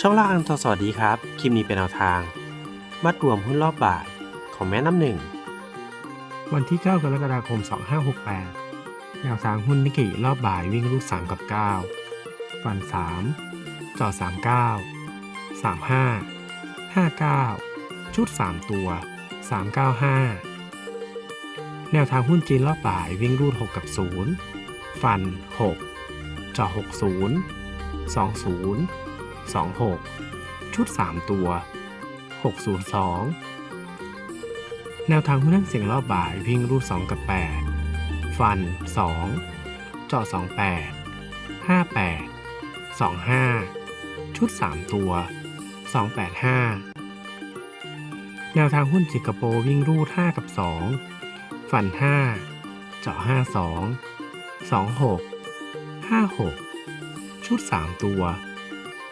ช่องล่าอันทอสวัสดีครับ คลิปนี้เป็นแนวทาง มัดรวมหุ้นรอบบ่ายของแม่น้ำหนึ่ง วันที่ 9 กรกฎาคม 2568 แนวทางหุ้นนิกเกิรอบบ่ายวิ่งรูด3กับ 9 ฟัน 3จอ39 35 59 ชุด 3 ตัว 395 แนวทางหุ้นจีนรอบบ่ายวิ่งรูด 6 กับ 0 ฟัน 6จอ60 20 26 ชุด 3 ตัว 602 แนวทางหุ้นนั่งเสียงรอบบ่ายวิ่งรูด 2 กับ 8 ฟัน 2 เจาะ 28 58 25 ชุด 3 ตัว 285 แนวทางหุ้นสิงคโปร์วิ่งรูด 5 กับ 2 ฟัน 5 เจาะ 52 26 56 ชุด 3 ตัว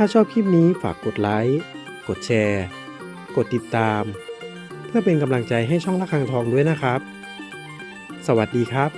ถ้าชอบคลิปนี้ฝากกดไลค์ กดแชร์ กดติดตาม เพื่อเป็นกำลังใจให้ช่องละคังทองด้วยนะครับ สวัสดีครับ